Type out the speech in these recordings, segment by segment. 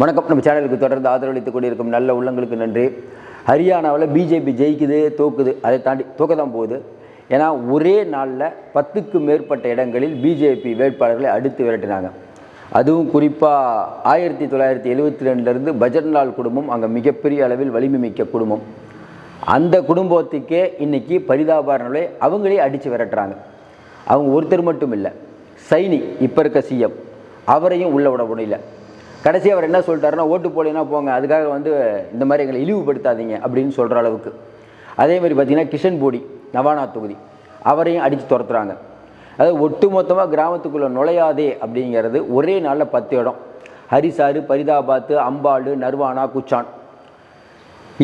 வணக்கம். நம்ம சேனலுக்கு தொடர்ந்து ஆதரவளித்துக் கொண்டிருக்கும் நல்ல உள்ளங்களுக்கு நன்றி. ஹரியானாவில் பிஜேபி ஜெயிக்குது தோக்குது. அதை தாண்டி தோக்க தான் போகுது. ஏன்னா ஒரே நாளில் பத்துக்கு மேற்பட்ட இடங்களில் பிஜேபி வேட்பாளர்களை அடுத்து விரட்டினாங்க. அதுவும் குறிப்பாக ஆயிரத்தி தொள்ளாயிரத்தி எழுபத்தி ரெண்டுலேருந்து பஜன்லால் குடும்பம் அங்கே மிகப்பெரிய அளவில் வலிமை மிக்க குடும்பம். அந்த குடும்பத்துக்கே இன்னைக்கு பரிதாபாரங்களே அவங்களே அடித்து விரட்டுறாங்க. அவங்க ஒருத்தர் மட்டும் இல்லை சைனி இப்போ இருக்க சிஎம் அவரையும் உள்ள விட முடியல. கடைசி அவர் என்ன சொல்லிட்டாருன்னா ஓட்டு போடலைன்னா போங்க அதுக்காக வந்து இந்த மாதிரி எங்களை இழிவுபடுத்தாதீங்க அப்படின்னு சொல்கிற அளவுக்கு. அதே மாதிரி பார்த்தீங்கன்னா கிஷன் போடி நவானா தொகுதி அவரையும் அடித்து துரத்துறாங்க. அதாவது ஒட்டு மொத்தமாக கிராமத்துக்குள்ளே நுழையாதே அப்படிங்கிறது ஒரே நாளில் பத்து இடம். ஹரிசாறு பரிதாபாத்து அம்பாடு நர்வானா குச்சான்.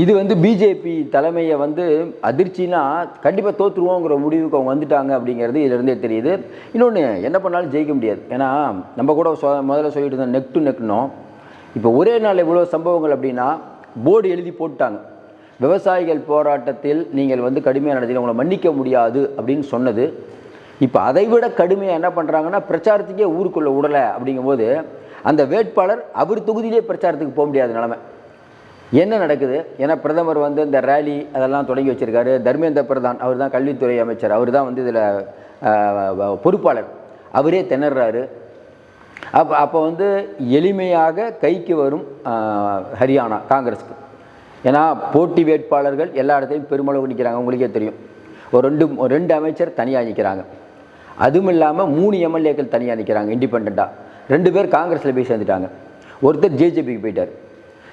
இது வந்து பிஜேபி தலைமையை வந்து அதிர்ச்சினா கண்டிப்பாக தோற்றுருவோங்கிற முடிவுக்கு அவங்க வந்துட்டாங்க அப்படிங்கிறது இதிலிருந்தே தெரியுது. இன்னொன்று என்ன பண்ணாலும் ஜெயிக்க முடியாது. ஏன்னா நம்ம கூட சொ முதல்ல சொல்லிட்டு இருந்தோம் நெக் டு நெக்னோம் இப்போ ஒரே நாள் இவ்வளோ சம்பவங்கள் அப்படின்னா போர்டு எழுதி போட்டாங்க விவசாயிகள் போராட்டத்தில் நீங்கள் வந்து கடுமையாக நடத்தி உங்களை மன்னிக்க முடியாது அப்படின்னு சொன்னது. இப்போ அதை விட கடுமையாக என்ன பண்ணுறாங்கன்னா பிரச்சாரத்துக்கே ஊருக்குள்ளே விடலை அப்படிங்கும்போது அந்த வேட்பாளர் அவர் தொகுதியிலே பிரச்சாரத்துக்கு போக முடியாத நிலமை. என்ன நடக்குது? ஏன்னா பிரதமர் வந்து இந்த ரேலி அதெல்லாம் தொடங்கி வச்சிருக்காரு. தர்மேந்திர பிரதான் அவர் தான் கல்வித்துறை அமைச்சர். அவர் தான் வந்து இதில் பொறுப்பாளர். அவரே திணறாரு. அப்போ அப்போ வந்து எளிமையாக கைக்கு வரும் ஹரியானா காங்கிரஸுக்கு. ஏன்னா போட்டி வேட்பாளர்கள் எல்லா இடத்துலையும் பெருமளவு நிற்கிறாங்க உங்களுக்கே தெரியும். ஒரு ரெண்டு ரெண்டு அமைச்சர் தனியாக நிற்கிறாங்க அதுவும் இல்லாமல் மூணு எம்எல்ஏக்கள் தனியாக நிற்கிறாங்க இண்டிபெண்ட்டாக ரெண்டு பேர் காங்கிரஸில் போய் சேர்ந்துட்டாங்க. ஒருத்தர் ஜேஜேபிக்கு போயிட்டார்.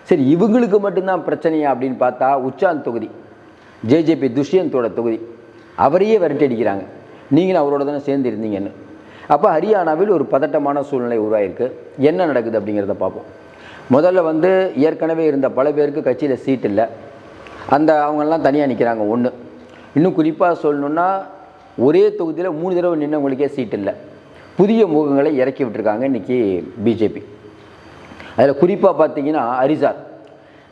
சரி இவங்களுக்கு மட்டும்தான் பிரச்சனையா அப்படின்னு பார்த்தா உச்சான் தொகுதி ஜேஜேபி துஷ்யந்தோட தொகுதி அவரையே விரட்டி அடிக்கிறாங்க. நீங்களும் அவரோட தானே சேர்ந்து இருந்தீங்கன்னு. அப்போ ஹரியானாவில் ஒரு பதட்டமான சூழ்நிலை உருவாயிருக்கு. என்ன நடக்குது அப்படிங்கிறத பார்ப்போம். முதல்ல வந்து ஏற்கனவே இருந்த பல பேருக்கு கட்சியில் சீட் இல்லை. அந்த அவங்கெல்லாம் தனியாக நிற்கிறாங்க ஒன்று இன்னும் குறிப்பாக சொல்லணுன்னா ஒரே தொகுதியில் மூணு தடவை நின்றவங்களுக்கே சீட் இல்லை. புதிய முகங்களை இறக்கி விட்டுருக்காங்க இன்றைக்கி பிஜேபி அதில் குறிப்பாக பார்த்தீங்கன்னா அரிசார்.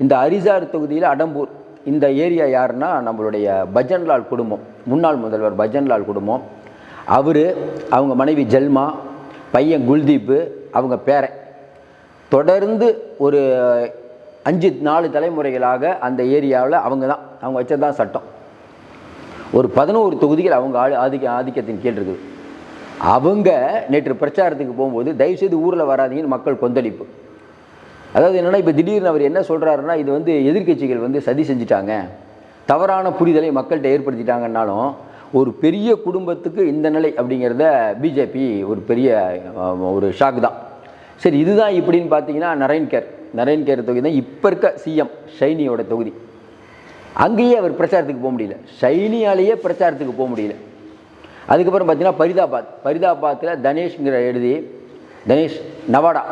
இந்த அரிசார் தொகுதியில் அடம்பூர் இந்த ஏரியா யாருன்னா நம்மளுடைய பஜன்லால் குடும்பம் முன்னாள் முதல்வர் பஜன்லால் குடும்பம். அவர் அவங்க மனைவி ஜெல்மா பையன் குல்தீப்பு அவங்க பேரன் தொடர்ந்து ஒரு அஞ்சு நாலு தலைமுறைகளாக அந்த ஏரியாவில் அவங்க தான் அவங்க வச்சது தான் சட்டம். ஒரு பதினோரு தொகுதிகள் அவங்க ஆளு ஆதிக்க ஆதிக்கத்தின் கீழ் இருக்குது. அவங்க நேற்று பிரச்சாரத்துக்கு போகும்போது தயவுசெய்து ஊரில் வராதீங்கன்னு மக்கள் கொந்தளிப்பு. அதாவது என்னென்னா இப்போ திடீர்னு அவர் என்ன சொல்கிறாருன்னா இது வந்து எதிர்க்கட்சிகள் வந்து சதி செஞ்சிட்டாங்க. தவறான புரிதலை மக்கள்கிட்ட ஏற்படுத்திட்டாங்கன்னாலும் ஒரு பெரிய குடும்பத்துக்கு இந்த நிலை அப்படிங்கிறத பிஜேபி ஒரு பெரிய ஒரு ஷாக் தான். சரி இதுதான் இப்படின்னு பார்த்தீங்கன்னா நரேன்கேர் நரேன்கேர் தொகுதி தான் இப்போ இருக்க சிஎம் ஷைனியோட தொகுதி. அங்கேயே அவர் பிரச்சாரத்துக்கு போக முடியல. ஷைனியாலேயே பிரச்சாரத்துக்கு போக முடியல. அதுக்கப்புறம் பார்த்தீங்கன்னா பரிதாபாத். பரிதாபாத்தில் தனேஷ்ங்கிற எழுதி தனேஷ் நவாடா.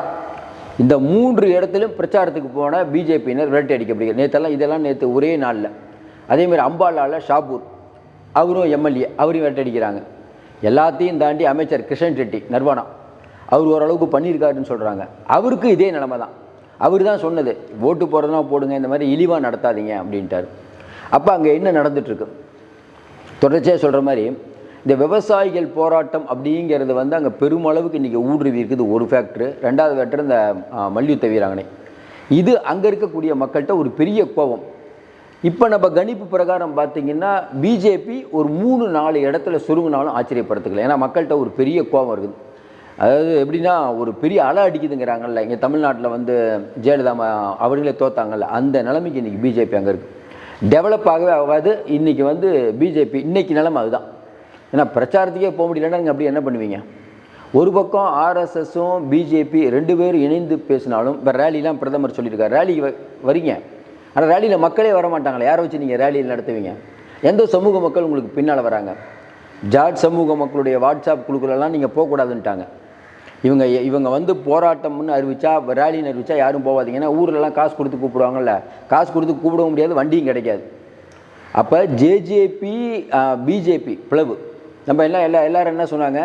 இந்த மூன்று இடத்திலும் பிரச்சாரத்துக்கு போன பிஜேபியினர் விரட்டி அடிக்கப்படுகிறது நேற்றெல்லாம் இதெல்லாம் நேற்று ஒரே நாளில். அதேமாதிரி அம்பாலாவில் ஷாபூர் அவரும் எம்எல்ஏ அவரையும் விரட்டி அடிக்கிறாங்க. எல்லாத்தையும் தாண்டி அமைச்சர் கிருஷ்ணன் ரெட்டி நர்வானா அவர் ஓரளவுக்கு பண்ணியிருக்காருன்னு சொல்கிறாங்க அவருக்கு இதே நிலமை தான். அவர் தான் சொன்னது ஓட்டு போடுறதுனா போடுங்க இந்த மாதிரி இழிவாக நடத்தாதீங்க அப்படின்ட்டார். அப்போ அங்கே என்ன நடந்துகிட்ருக்கு தொடர்ச்சியாக சொல்கிற மாதிரி இந்த விவசாயிகள் போராட்டம் அப்படிங்கிறது வந்து அங்கே பெருமளவுக்கு இன்றைக்கி ஊடுருவி இருக்குது. ஒரு ஃபேக்ட்ரு ரெண்டாவது ஃபேக்டர் இந்த மல்யுத்த வீராங்கனை. இது அங்கே இருக்கக்கூடிய மக்கள்கிட்ட ஒரு பெரிய கோபம். இப்போ நம்ம கணிப்பு பிரகாரம் பார்த்திங்கன்னா பிஜேபி ஒரு மூணு நாலு இடத்துல சுருங்கினாலும் ஆச்சரியப்படுத்துக்கல. ஏன்னா மக்கள்கிட்ட ஒரு பெரிய கோபம் இருக்குது. அதாவது எப்படின்னா ஒரு பெரிய அலை அடிக்குதுங்கிறாங்கல்ல. இங்கே தமிழ்நாட்டில் வந்து ஜெயலலிதா அவர்களே தோத்தாங்கல்ல. அந்த நிலைமைக்கு இன்றைக்கி பிஜேபி அங்கே இருக்குது டெவலப் ஆகவே ஆகாது. இன்றைக்கி வந்து பிஜேபி இன்றைக்கி நிலைமை அதுதான். ஏன்னா பிரச்சாரத்துக்கே போக முடியலன்னா நீங்கள் அப்படி என்ன பண்ணுவீங்க? ஒரு பக்கம் ஆர்எஸ்எஸும் பிஜேபி ரெண்டு பேரும் இணைந்து பேசினாலும் இப்போ ரேலிலாம் பிரதமர் சொல்லியிருக்காரு. ரேலி வரீங்க. ஆனால் ரேலியில் மக்களே வர மாட்டாங்களே யாரை வச்சு நீங்கள் ரேலியில் நடத்துவீங்க? எந்த சமூக மக்கள் உங்களுக்கு பின்னால் வராங்க? ஜாட் சமூக மக்களுடைய வாட்ஸ்அப் குழுக்களெல்லாம் நீங்கள் போகக்கூடாதுன்ட்டாங்க. இவங்க இவங்க வந்து போராட்டம்னு அறிவிச்சா ரேலின்னு அறிவிச்சா யாரும் போகாதீங்க ஏன்னா ஊர்லலாம் காசு கொடுத்து கூப்பிடுவாங்கல்ல. காசு கொடுத்து கூப்பிடவும் முடியாது வண்டியும் கிடைக்காது. அப்போ ஜேஜேபி பிஜேபி பிளவு. நம்ம எல்லாம் எல்லா எல்லோரும் என்ன சொன்னாங்க?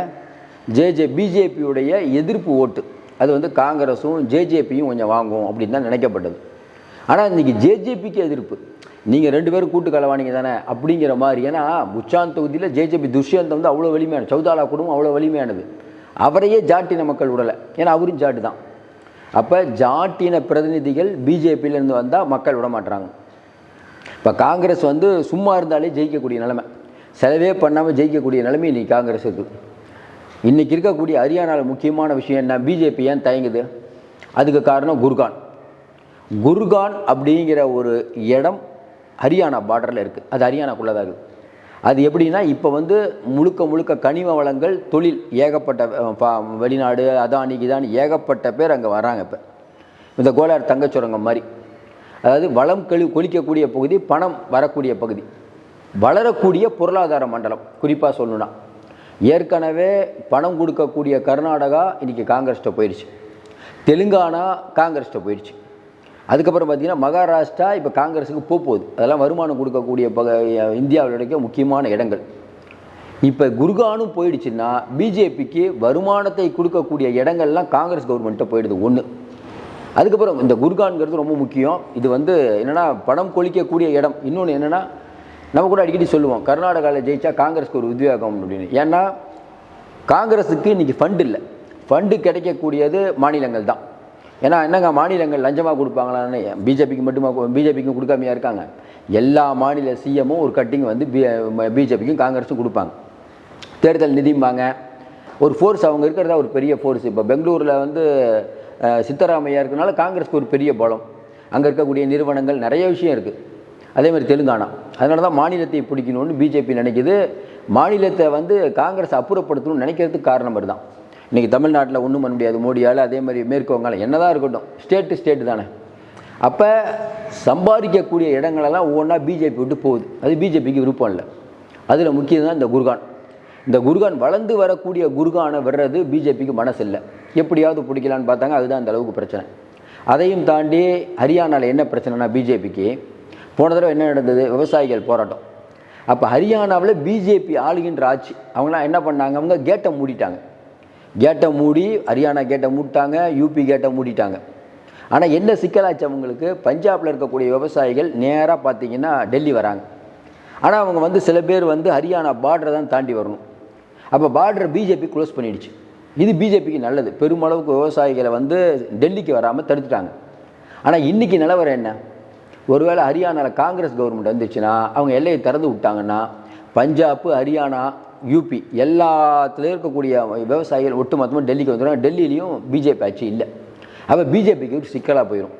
ஜேஜே பிஜேபியுடைய எதிர்ப்பு ஓட்டு. அது வந்து காங்கிரஸும் ஜேஜேபியும் கொஞ்சம் வாங்கும் அப்படின்னு தான் நினைக்கப்பட்டது. ஆனால் இன்றைக்கி ஜேஜேபிக்கு எதிர்ப்பு. நீங்கள் ரெண்டு பேரும் கூட்டு கலவானீங்க தானே அப்படிங்கிற மாதிரி. ஏன்னா உச்சாந்த் தொகுதியில் ஜேஜேபி துஷ்யந்த் வந்து அவ்வளோ வலிமையான சௌதாலா குடும்பம் அவ்வளோ வலிமையானது. அவரையே ஜாட்டின மக்கள் விடலை ஏன்னா அவரும் ஜாட்டு தான். அப்போ ஜாட்டின பிரதிநிதிகள் பிஜேபியிலேருந்து வந்தால் மக்கள் விட மாட்டுறாங்க இப்போ காங்கிரஸ் வந்து சும்மா இருந்தாலே ஜெயிக்கக்கூடிய நிலைமை. செலவே பண்ணாமல் ஜெயிக்கக்கூடிய நிலைமை இன்னைக்கு காங்கிரஸ் இருக்குது இன்றைக்கி இருக்கக்கூடிய ஹரியானாவில் முக்கியமான விஷயம் என்ன? பிஜேபி ஏன் தயங்குது? அதுக்கு காரணம் குர்கான். குர்கான் அப்படிங்கிற ஒரு இடம் ஹரியானா பார்டரில் இருக்குது அது ஹரியானாக்குள்ளே தான் இருக்குது அது எப்படின்னா இப்போ வந்து முழுக்க முழுக்க கனிம வளங்கள் தொழில் ஏகப்பட்ட பா- வெளிநாடு அதானி கிதானி ஏகப்பட்ட பேர் அங்கே வராங்க இப்போ. இந்த கோலார் தங்கச்சுரங்கம் மாதிரி. அதாவது வளம் கழி கொளிக்கக்கூடிய பகுதி பணம் வரக்கூடிய பகுதி. வளரக்கூடிய பொருளாதார மண்டலம் குறிப்பாக சொல்லணும்னா. ஏற்கனவே பணம் கொடுக்கக்கூடிய கர்நாடகா இன்றைக்கி காங்கிரஸ்ட்டை போயிடுச்சு தெலுங்கானா காங்கிரஸ்கிட்ட போயிடுச்சு அதுக்கப்புறம் பார்த்திங்கன்னா மகாராஷ்டிரா இப்போ காங்கிரஸுக்கு போக போகுது. அதெல்லாம் வருமானம் கொடுக்கக்கூடிய பக இந்தியாவில் இருக்க முக்கியமான இடங்கள். இப்போ குர்கானும் போயிடுச்சுன்னா பிஜேபிக்கு வருமானத்தை கொடுக்கக்கூடிய இடங்கள்லாம் காங்கிரஸ் கவர்மெண்ட்டை போயிடுது ஒன்று அதுக்கப்புறம் இந்த குர்கான்ங்கிறது ரொம்ப முக்கியம். இது வந்து என்னென்னா பணம் கொளிக்கக்கூடிய இடம். இன்னொன்று என்னென்னா நம்ம கூட அடிக்கடி சொல்லுவோம் கர்நாடகாவில் ஜெயிச்சா காங்கிரஸ்க்கு ஒரு உத்வேகம் அப்படின்னு. ஏன்னா காங்கிரஸுக்கு இன்றைக்கி ஃபண்ட் இல்லை. ஃபண்டு கிடைக்கக்கூடியது மாநிலங்கள் தான். ஏன்னா என்னங்க மாநிலங்கள் லஞ்சமாக கொடுப்பாங்களான்னு பிஜேபிக்கு மட்டுமா பிஜேபிக்கும் கொடுக்காமையா இருக்காங்க? எல்லா மாநில சிஎம்மும் ஒரு கட்டிங் வந்து பிஜேபிக்கும் காங்கிரஸும் கொடுப்பாங்க. தேர்தல் நிதிம்பாங்க. ஒரு ஃபோர்ஸ் அவங்க இருக்கிறதா ஒரு பெரிய ஃபோர்ஸ் இப்போ பெங்களூரில் வந்து சித்தராமையா இருக்கனால காங்கிரஸ்க்கு ஒரு பெரிய பலம். அங்கே இருக்கக்கூடிய நிறுவனங்கள் நிறைய விஷயம் இருக்குது அதே மாதிரி தெலுங்கானா. அதனால தான் மாநிலத்தை பிடிக்கணும்னு பிஜேபி நினைக்குது. மாநிலத்தை வந்து காங்கிரஸ் அப்புறப்படுத்தணும்னு நினைக்கிறதுக்கு காரணம் தான் இன்றைக்கி தமிழ்நாட்டில் ஒன்றும் பண்ண முடியாது. மோடியால் அதே மாதிரி மேற்கு வங்காளம் என்னதான் இருக்கட்டும். ஸ்டேட்டு ஸ்டேட்டு தானே. அப்போ சம்பாதிக்கக்கூடிய இடங்களெல்லாம் ஒவ்வொன்றா பிஜேபி விட்டு போகுது. அது பிஜேபிக்கு விருப்பம் இல்லை. அதில் முக்கியம் தான் இந்த குர்கான். இந்த குர்கான் வளர்ந்து வரக்கூடிய குர்கானை விடுறது பிஜேபிக்கு மனசு இல்லை. எப்படியாவது பிடிக்கலான்னு பார்த்தாங்க. அதுதான் அந்த அளவுக்கு பிரச்சனை. அதையும் தாண்டி ஹரியானாவில் என்ன பிரச்சனைனா பிஜேபிக்கு போன தடவை என்ன நடந்தது? விவசாயிகள் போராட்டம். அப்போ ஹரியானாவில் பிஜேபி ஆளுகின்ற ஆட்சி. அவங்களாம் என்ன பண்ணாங்க? அவங்க கேட்டை மூடிட்டாங்க. கேட்டை மூடி ஹரியானா கேட்டை மூடிட்டாங்க யூபி கேட்டை மூடிட்டாங்க. ஆனால் என்ன சிக்கலாச்சு அவங்களுக்கு? பஞ்சாபில் இருக்கக்கூடிய விவசாயிகள் நேராக பார்த்தீங்கன்னா டெல்லி வராங்க. ஆனால் அவங்க வந்து சில பேர் வந்து ஹரியானா பார்டரை தான் தாண்டி வரணும். அப்போ பார்டர் பிஜேபி க்ளோஸ் பண்ணிடுச்சு. இது பிஜேபிக்கு நல்லது. பெருமளவுக்கு விவசாயிகளை வந்து டெல்லிக்கு வராமல் தடுத்துட்டாங்க. ஆனால் இன்றைக்கி நிலவரம் என்ன? ஒருவேளை ஹரியானாவில் காங்கிரஸ் கவர்மெண்ட் வந்துச்சுன்னா அவங்க எல்லையை திறந்து விட்டாங்கன்னா பஞ்சாப் ஹரியானா யூபி எல்லாத்துலேயும் இருக்கக்கூடிய விவசாயிகள் ஒட்டுமொத்தமாக டெல்லிக்கு வந்துடும் டெல்லியிலையும் பிஜேபி ஆட்சி இல்லை. அப்போ பிஜேபிக்கு ஒரு சிக்கலாக போயிடும்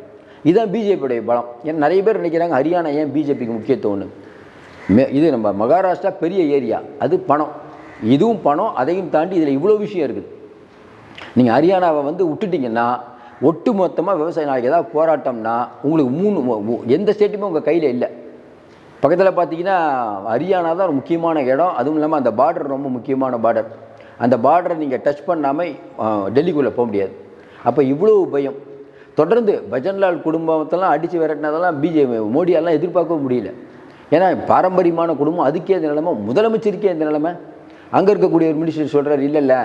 இதுதான் பிஜேபியுடைய பலம். ஏன்னா நிறைய பேர் நினைக்கிறாங்க ஹரியானா ஏன் பிஜேபிக்கு முக்கியத்துவம்னு. மே இது நம்ம மகாராஷ்டிரா பெரிய ஏரியா. அது பணம். இதுவும் பணம் அதையும் தாண்டி இதில் இவ்வளோ விஷயம் இருக்குது. நீங்கள் ஹரியானாவை வந்து விட்டுட்டிங்கன்னா ஒட்டு மொத்தமாக விவசாய நாளைக்கு ஏதாவது போராட்டம்னா உங்களுக்கு மூணு எந்த ஸ்டேட்டுமே உங்கள் கையில் இல்லை. பக்கத்தில் பார்த்தீங்கன்னா ஹரியானா தான் ஒரு முக்கியமான இடம். அதுவும் இல்லாமல் அந்த பார்டர் ரொம்ப முக்கியமான பார்டர் அந்த பார்டரை நீங்கள் டச் பண்ணாமல் டெல்லிக்குள்ளே போக முடியாது. அப்போ இவ்வளோ பயம். தொடர்ந்து பஜன்லால் குடும்பத்தெல்லாம் அடித்து விரட்டினதெல்லாம் பிஜேபி மோடியாலாம் எதிர்பார்க்கவும் முடியல. ஏன்னா பாரம்பரியமான குடும்பம் அதுக்கே இந்த நிலைமை முதலமைச்சருக்கே இந்த நிலைமை. அங்கே இருக்கக்கூடிய ஒரு மினிஸ்டர் சொல்கிறார் இல்லை இல்லை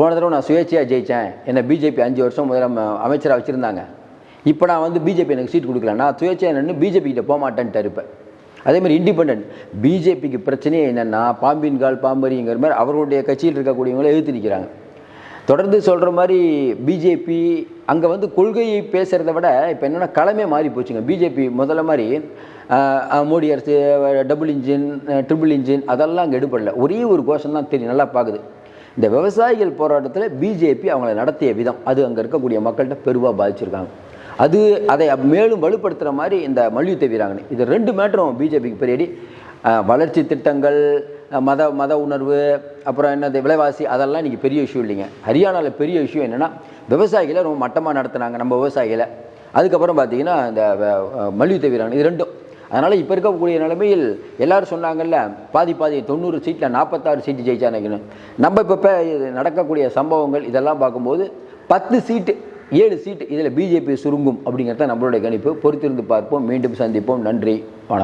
போன தடவை நான் சுயேட்சையாக ஜெயித்தேன் என்னை பிஜேபி அஞ்சு வருஷம் முதல்ல அமைச்சராக வச்சுருந்தாங்க. இப்போ நான் வந்து பிஜேபி எனக்கு சீட் கொடுக்கல. நான் சுயேட்சையாக நின்று பிஜேபி கிட்ட போக மாட்டேன்ட்டு இருப்பேன் அதே மாதிரி இண்டிபெண்ட் பிஜேபிக்கு பிரச்சனையே என்னென்னா பாம்பின் கால் பாம்பரிங்கிற மாதிரி அவர்களுடைய கட்சியில் இருக்கக்கூடியவங்களை எழுத்து நிற்கிறாங்க தொடர்ந்து சொல்கிற மாதிரி பிஜேபி அங்கே வந்து கொள்கையை பேசுகிறத விட இப்போ என்னென்னா களமே மாறி போச்சுங்க. பிஜேபி முதல்ல மாதிரி மோடி அரசு டபுள் இன்ஜின் ட்ரிபிள் இன்ஜின் அதெல்லாம் அங்கே எடுப்படல ஒரே ஒரு கோஷம் தான் தெரியும். நல்லா பார்க்குது இந்த விவசாயிகள் போராட்டத்தில் பிஜேபி அவங்கள நடத்திய விதம். அது அங்கே இருக்கக்கூடிய மக்கள்கிட்ட பெருவாக பாதிச்சிருக்காங்க. அது அதை மேலும் வலுப்படுத்துகிற மாதிரி இந்த மல்யுத்த வீராங்கனை. இது ரெண்டு மேட்டரும் பிஜேபிக்கு பெரியடி. வளர்ச்சி திட்டங்கள் மத மத உணர்வு அப்புறம் என்னது விலைவாசி அதெல்லாம் இன்றைக்கி பெரிய விஷயம் இல்லைங்க. ஹரியானாவில் பெரிய விஷயம் என்னென்னா விவசாயிகளை ரொம்ப மட்டமாக நடத்துனாங்க நம்ம விவசாயிகளை. அதுக்கப்புறம் பார்த்தீங்கன்னா இந்த வ- மல்யுத்த வீராங்கனை இது ரெண்டும். அதனால் இப்போ இருக்கக்கூடிய நிலைமையில் எல்லாரும் சொன்னாங்கல்ல பாதி பாதி தொண்ணூறு சீட்டில் நாற்பத்தாறு சீட்டு ஜெயிச்சானுங்கன்னு நம்ம இப்போ இது நடக்கக்கூடிய சம்பவங்கள் இதெல்லாம் பார்க்கும்போது பத்து சீட்டு ஏழு சீட்டு இதில் பிஜேபி சுருங்கும் அப்படிங்கிறத நம்மளுடைய கணிப்பு. பொறுத்திருந்து பார்ப்போம். மீண்டும் சந்திப்போம். நன்றி.